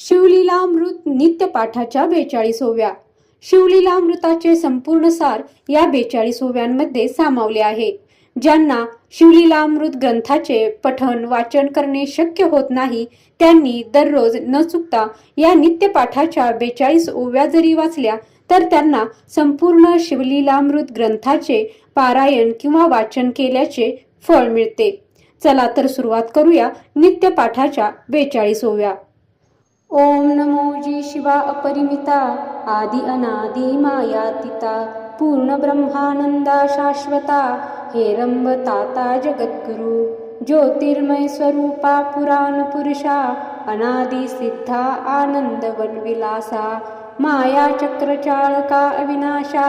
शिवलीलामृत नित्यपाठाच्या बेचाळीसोव्या. शिवलीलामृताचे संपूर्ण सार या बेचाळीसोव्यांमध्ये सामावले आहे. ज्यांना शिवलीलामृत ग्रंथाचे पठन वाचन करणे शक्य होत नाही त्यांनी दररोज न चुकता या नित्यपाठाच्या बेचाळीस ओव्या जरी वाचल्या तर त्यांना संपूर्ण शिवलीलामृत ग्रंथाचे पारायण किंवा वाचन केल्याचे फळ मिळते. चला तर सुरुवात करूया नित्यपाठाच्या बेचाळीस ओव्या ॐ नमो जी शिवा अपरिमिता आदि अनादि मायातिता पूर्णब्रह्मानन्दा शाश्वता हेरम्ब ताता जगद्गुरु ज्योतिर्मयस्वरूपा पुराणपुरुषा अनादिसिद्धा आनन्दवल्विलासा मायाचक्रचालका अविनाशा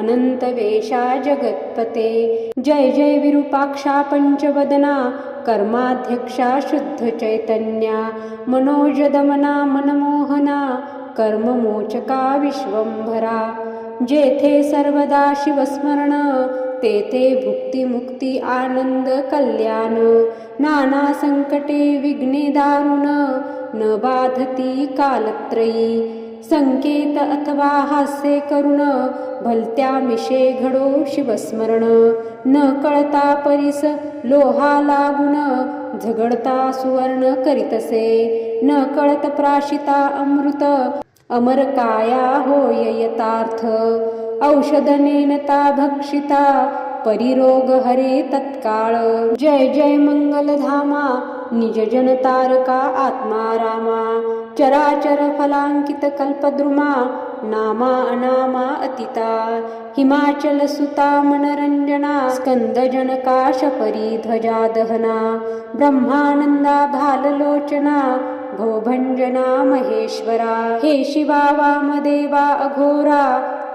अनन्तवेशा जगत्पते। जय जय विरूपाक्षा पञ्चवदना कर्माध्यक्षा शुद्ध चैतन्या मनोजदमना मनमोहना कर्ममोचका विश्वंभरा जेथे सर्वदा शिवस्मरण तेथे भुक्तिमुक्ती आनंद कल्याण। नाना संकटे विघ्ने दारुण न बाधती कालत्रयी। संकेत अथवा हास्य करुण भलत्या मिशे घडो शिवस्मरण. न कळता परिस लोहा लागुण झगडता सुवर्ण करीतसे. न कळत प्राशिता अमृत अमर काया होय यथार्थ औषध नेनता भक्षिता परिरोग हरे तत्काळ. जय जय मंगल धामा निज जन तारका आत्मा रामा. चराचरफलाङ्कितकल्पद्रुमा नामा अनामा अतिता हिमाचलसुता मनरञ्जना स्कन्द दहना ब्रह्मानन्दा भाललोचना गोभञ्जना महेश्वरा। हे शिवा वामदेवा अघोरा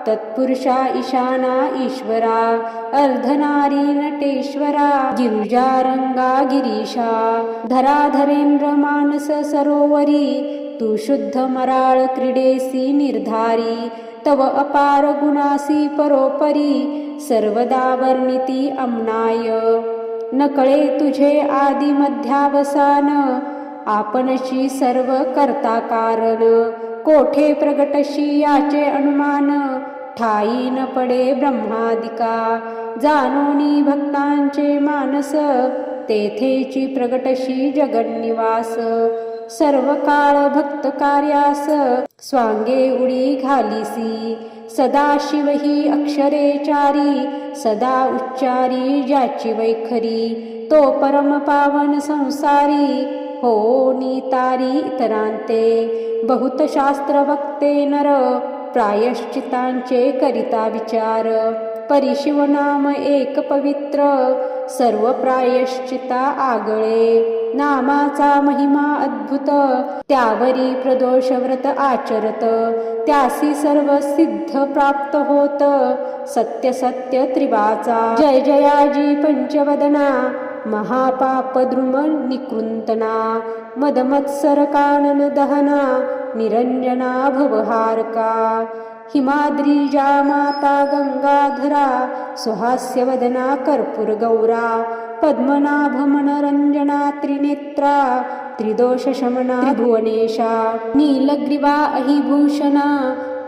तत्पुरुषा ईशाना ईश्वरा अर्धनारी नटेश्वरा गिरिजारङ्गा गिरीशा धराधरेन्द्रमानस सरोवरी तू शुद्ध मराळ क्रीडेसी निर्धारी तव अपार गुणासी परोपरी सर्वदा वर्णिती अम्नाय नकळे तुझे आदि मध्यावसान आपणशी सर्व करता कारण. कोठे प्रगटशी याचे अनुमान ठाई न पडे ब्रह्मादिका. जानोनी भक्तांचे मानस तेथेची प्रगटशी जगन्निवास. सर्व काळ भक्त कार्यास स्वांगे उडी घालीसी. सदाशिव ही अक्षरेचारी सदा उच्चारी ज्याची वैखरी. तो परम पावन संसारी हो नीतारी इतरांते. बहुत शास्त्र वक्ते नर प्रायश्चितांचे करिता विचार. परिशिवनाम एक पवित्र सर्व प्रायश्चिता आगळे. नामाचा महिमा अद्भुत. त्यावरी प्रदोष व्रत आचरत. त्यासी सर्व सिद्ध प्राप्त होत. सत्य सत्य त्रिवाचा. जय जयाजी पंचवदना. महापापद्रुम निकृंतना. मदमत्सर कानन दहना. निरंजना भवहारका. हिमाद्रीजा माता गंगाधरा सुहास्यवदना कर्पूर गौरा पद्मनाभमनरञ्जना त्रिनेत्रा त्रिदोषशमना त्रिभुवनेशा नीलग्रीवा अहिभूषणा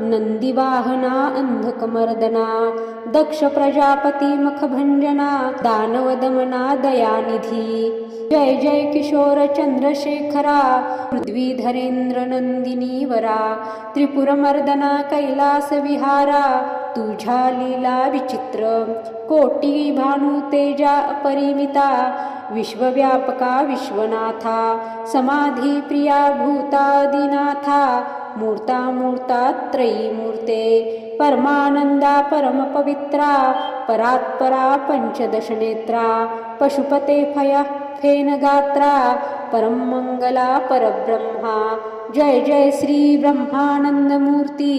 नन्दिवाहना अन्धकमर्दना दक्ष प्रजापती मखभंजना दानवदमना दयानिधी। जय जय किशोर चंद्रशेखरा पृथ्वीधरेंद्र नंदिनी वरा त्रिपुरमर्दना कैलास विहारा तुझ्या लीला विचित्र कोटी भानु तेजा अपरिमिता विश्वव्यापका विश्वनाथा समाधी प्रिया भूतादिनाथा मूर्ता मूर्ता त्रयी मूर्ते परमानंदा परमपवित्रा परात्परा पंचदशनेत्रा पशुपते फया फेनगात्रा परमंगला परब्रह्मा जय जय श्री ब्रह्मानंद मूर्ती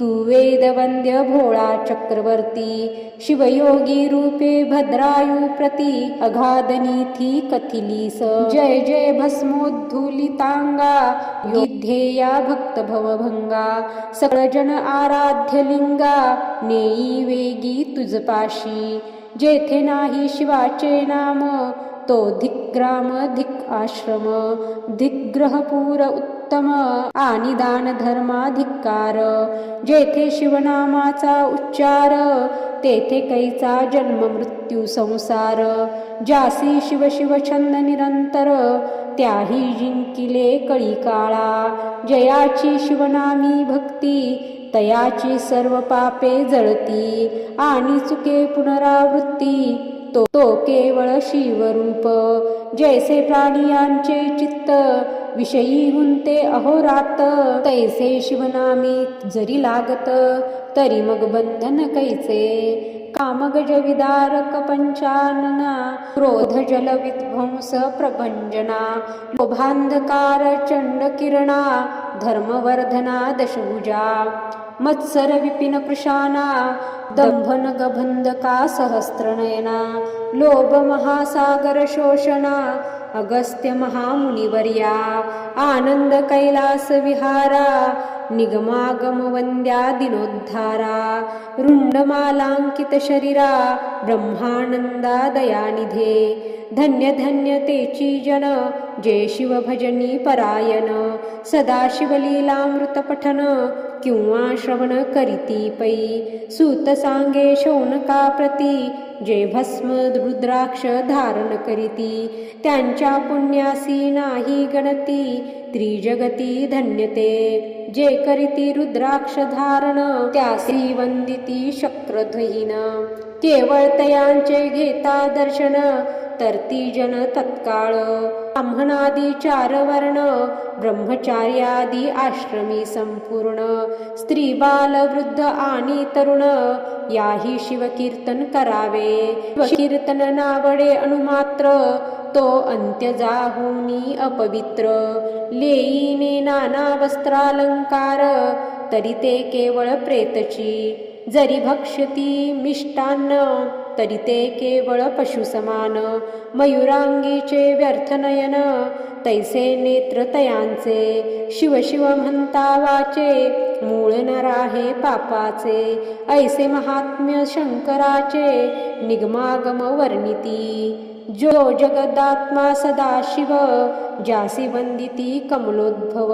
तू वेदवंद्य भोळा चक्रवर्ती शिवयोगी रूपे भद्रायु प्रती अगाधनीथी कथिलीस. जय जय भस्मोद्धुलितांगा विध्येया भक्त भवभंगा सकळ आराध्य लिंगा नेई वेगी तुजपाशी जेथे नाही शिवाचे नाम तो धिक्ग्राम धिक आश्रम धिग्रहपूर उत्तम आणि दान धर्माधिकार जेथे शिवनामाचा उच्चार तेथे कैचा जन्म मृत्यू संसार. जासी शिव शिव छंद निरंतर त्याही जिंकिले कळी काळा. जयाची शिवनामी भक्ती तयाची सर्व पापे जळती. आणि चुके पुनरावृत्ती तो तो केवळ शिवरूप. जैसे प्राणियांचे चित्त विषयी हुंते अहोरात तैसे शिवनामी जरी लागत तरी मग बंधन कैसे? कामगज विदारक पंचानना क्रोध जल विध्वंस प्रभंजना लोभांधकार चंड किरणा धर्मवर्धना दशभुजा मत्सर विपिन कृशाना दंभन गभंधका सहस्रनयना लोभ महासागर शोषणा अगस्त्य महामुनिवर्या आनंद कैलास निगमागमवन्द्या दिनोद्धारा रुण्डमालाङ्कितशरीरा शरीरा दयानिधे धन्य धन्य तेची जन जय शिव भजनी परायण सदाशिवलीलामृतपठन किंवा श्रवण करीती पै सूत सांगे शौनका प्रती जे भस्म रुद्राक्ष धारण करीती। त्यांच्या पुण्यासी नाही गणती त्रिजगती धन्यते। जे करीती रुद्राक्ष धारण त्या श्रीवंदिती शक्रध्वहीन. केवळ तयांचे घेता दर्शन तर ती जन तत्काळ. ब्राह्मणादी चार वर्ण ब्रह्मचार्यादी आश्रमी संपूर्ण स्त्री बाल वृद्ध आणि तरुण याही शिवकीर्तन करावे. कीर्तन नावडे अणुमात्र तो अंत्य जाहुनी अपवित्र. लेईने नाना वस्त्रालंकार तरी ते केवळ प्रेतची. जरी भक्ष्यती मिष्टान्न तरी ते केवळ पशुसमान मयुरांगीचे व्यर्थ नयन तैसे नेत्र तयांचे शिव शिव म्हणता वाचे मूळ नराहे पापाचे ऐसे महात्म्य शंकराचे निगमागम वर्णिती. जो जगदात्मा सदाशिव जासी वंदिती कमलोद्भव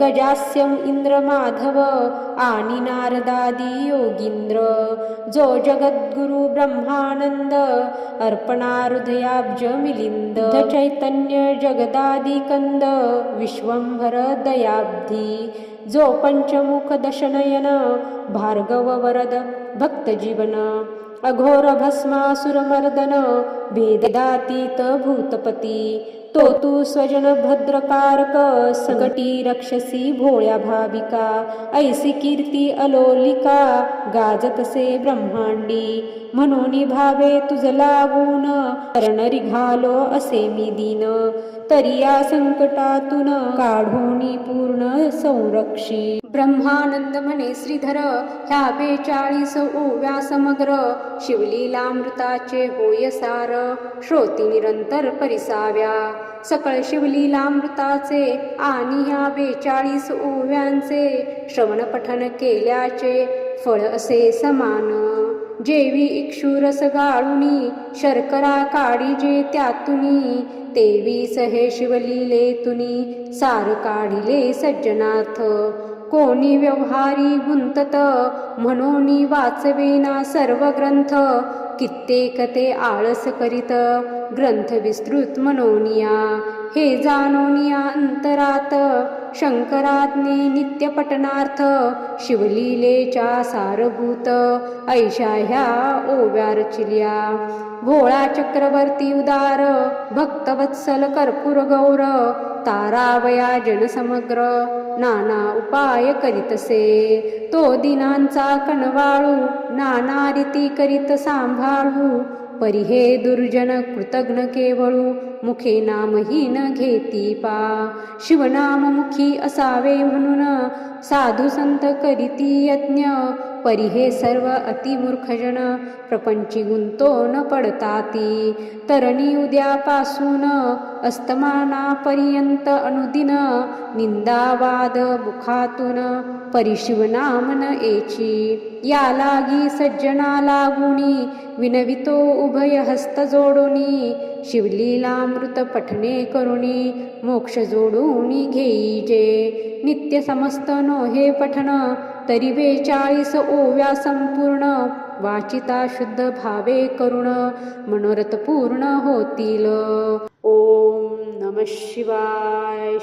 गजास्यम इंद्र माधव आणि नारदादी योगींद्र जो जगद्गुरु ब्रह्मानंद अर्पणा हृदयाब्ज मिलिंद चैतन्य जगदादी कंद विश्वंभर दयाब्धी जो पंचमुख दशनयन भार्गव वरद भक्तजीवन अघोर भस्मासुरमर्दन भेदातीत भूतपती। तो तू स्वजन भद्रकारक सगटी रक्षसी भोळ्या भाविका। ऐसी कीर्ती अलोलिका गाजतसे ब्रह्मांडी। म्हणून भावे तुझ लागून कर्ण घालो असे मी दीन। तरी या संकटातून काढून पूर्ण संरक्षी। ब्रह्मानंद श्रीधर ह्या बेचाळीस ओव्या समग्र शिवलीलामृताचे होय सार श्रोती निरंतर परिसाव्या. सकळ शिवलीलामृताचे आणि ह्या बेचाळीस ओव्यांचे श्रवण पठन केल्याचे फळ असे समान. जेवी इक्षुरस गाळुनी शर्करा काढी जे त्यातुनी तेवी सहे शिवलीले तुनी सार काढिले सज्जनार्थ कोणी व्यवहारी गुंतत? म्हणून वाचवेना सर्व ग्रंथ कित्येक ते आळस करीत. ग्रंथ विस्तृत मनोनिया हे जाणोनिया अंतरात शंकराज्ञी नित्यपटनार्थ शिवलीलेच्या सारभूत ऐशा ह्या ओव्या रचिल्या भोळा चक्रवर्ती उदार भक्तवत्सल कर्पूर गौर तारावया जनसमग्र नाना उपाय करीतसे. तो दिनांचा कणवाळू नाना रीती करीत सांभाळू परी हे दुर्जन कृतज्ञ केवळू मुखे नामही न घेती पा. शिवनाम मुखी असावे म्हणून साधू संत करीती यज्ञ. परी हे सर्व अतिमूर्खजन प्रपंची गुंतो न पडताती. तरणी उद्यापासून अस्तमानापर्यंत अनुदिन निंदावाद मुखातून परिशिवनाम न एची. या लागी सज्जना लागुणी विनवितो उभय हस्त जोडुनी शिवलीलामृत पठणे करुणी मोक्ष जोडूनी घेईजे. नित्य समस्त नो हे पठण तरी बेचाळीस ओव्या संपूर्ण. वाचिता शुद्ध भावे करुण मनोरथ पूर्ण होतील. ओम नम शिवाय.